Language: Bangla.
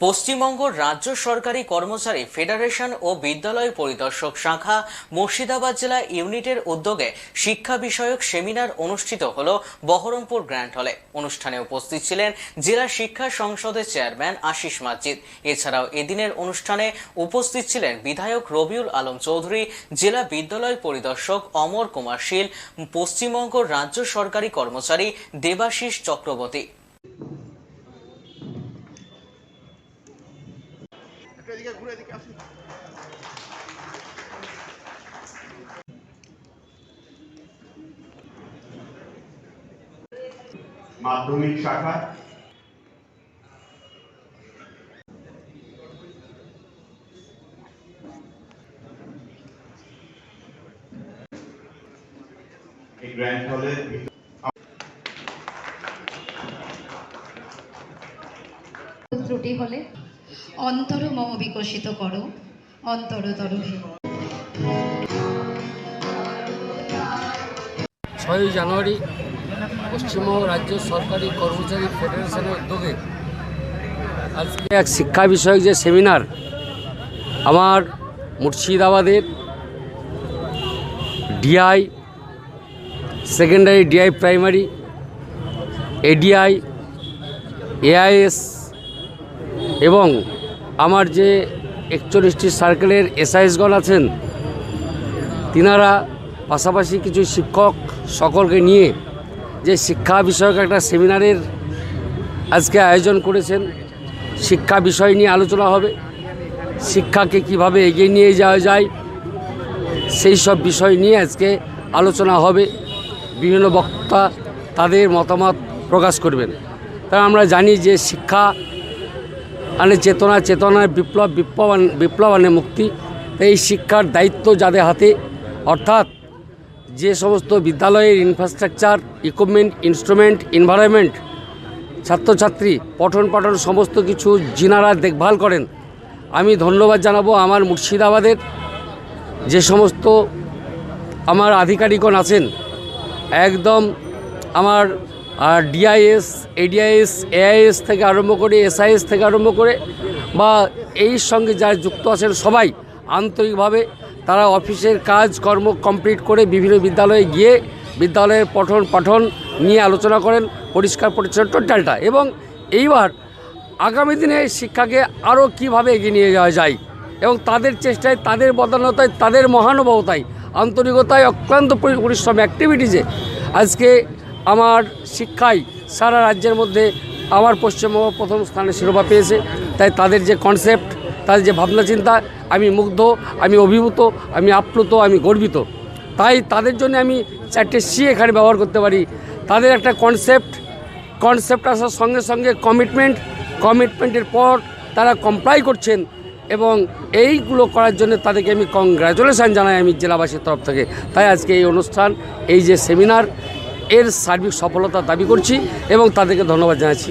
পশ্চিমবঙ্গ রাজ্য সরকারি কর্মচারী ফেডারেশন ও বিদ্যালয় পরিদর্শক শাখা মুর্শিদাবাদ জেলা ইউনিটের উদ্যোগে শিক্ষা বিষয়ক সেমিনার অনুষ্ঠিত হল বহরমপুর গ্র্যান্ড হলে। অনুষ্ঠানে উপস্থিত ছিলেন জেলা শিক্ষা সংসদের চেয়ারম্যান আশিস মাজিদ। এছাড়াও এদিনের অনুষ্ঠানে উপস্থিত ছিলেন বিধায়ক রবিউল আলম চৌধুরী, জেলা বিদ্যালয় পরিদর্শক অমর কুমার শীল, পশ্চিমবঙ্গ রাজ্য সরকারি কর্মচারী দেবাশিস চক্রবর্তী। মাধ্যমিক শাখা। এই গ্র্যান্ড হলের ভিতর ত্রুটি হলে অন্তর মম বিকশিত করো অন্তরতর ছয়ই জানুয়ারি পশ্চিমবঙ্গ রাজ্য সরকারি কর্মচারী ফেডারেশনের উদ্যোগে আজকে এক শিক্ষা বিষয়ক যে সেমিনার আমার মুর্শিদাবাদের DI, secondary DI primary, ADI, AIS এবং আমার যে একচল্লিশটি সার্কেলের এসআইএসগণ আছেন, তিনারা পাশাপাশি কিছু শিক্ষক সকলকে নিয়ে যে শিক্ষা বিষয়ক একটা সেমিনারের আজকে আয়োজন করেছেন, শিক্ষা বিষয় নিয়ে আলোচনা হবে, শিক্ষাকে কীভাবে এগিয়ে নিয়ে যাওয়া যায়, সেই সব বিষয় নিয়ে আজকে আলোচনা হবে, বিভিন্ন বক্তা তাদের মতামত প্রকাশ করবেন। তাই আমরা জানি যে শিক্ষা আনে চেতনা, চেতনায় বিপ্লব বিপ্লব আন- বিপ্লব আনে মুক্তি। এই শিক্ষার দায়িত্ব যাদের হাতে, অর্থাৎ যে সমস্ত বিদ্যালয়ের ইনফ্রাস্ট্রাকচার ইকুইপমেন্ট ইনস্ট্রুমেন্ট এনভায়রনমেন্ট ছাত্রছাত্রী, পঠন পাঠন সমস্ত কিছু যিনারা দেখভাল করেন। আমি ধন্যবাদ জানাব আমার মুর্শিদাবাদের যে সমস্ত আমার আধিকারিকগণ আছেন। একদম আমার ডিআইএস এডিআইএস এআইএস থেকে আরম্ভ করে এসআইএস থেকে আরম্ভ করে বা এই সঙ্গে যারা যুক্ত আছেন সবাই আন্তরিকভাবে তারা অফিসের কাজ কর্ম কমপ্লিট করে বিভিন্ন বিদ্যালয়ে গিয়ে বিদ্যালয়ের পঠন পাঠন নিয়ে আলোচনা করেন, পরিষ্কার পরিচ্ছন্ন টোটালটা। এবং এইবার আগামী দিনে শিক্ষাকে আরও কীভাবে এগিয়ে নিয়ে যাওয়া যায় এবং তাদের চেষ্টায়, তাদের বদানতায় তাদের মহানুভবতায়, আন্তরিকতায় অক্লান্ত পরি- পরিশ্রম অ্যাক্টিভিটিজে আজকে আমার শিক্ষায় সারা রাজ্যের মধ্যে আমার পশ্চিমবঙ্গ প্রথম স্থানে শিরোপা পেয়েছে। তাই তাদের যে কনসেপ্ট তাদের যে ভাবনা চিন্তা, আমি মুগ্ধ, আমি অভিভূত, আমি আপ্লুত, আমি গর্বিত। তাই তাদের জন্য আমি চারটে সি এখানে ব্যবহার করতে পারি। তাদের একটা কনসেপ্ট কনসেপ্ট আসার সঙ্গে সঙ্গে কমিটমেন্ট কমিটমেন্টের পর তারা কমপ্লাই করছেন এবং এইগুলো করার জন্য তাদেরকে আমি কংগ্রাচুলেশান জানাই আমি জেলাবাসীর তরফ থেকে। তাই আজকে এই অনুষ্ঠান, এই যে সেমিনার এর সার্বিক সফলতা দাবি করছি এবং তাদেরকে ধন্যবাদ জানাচ্ছি।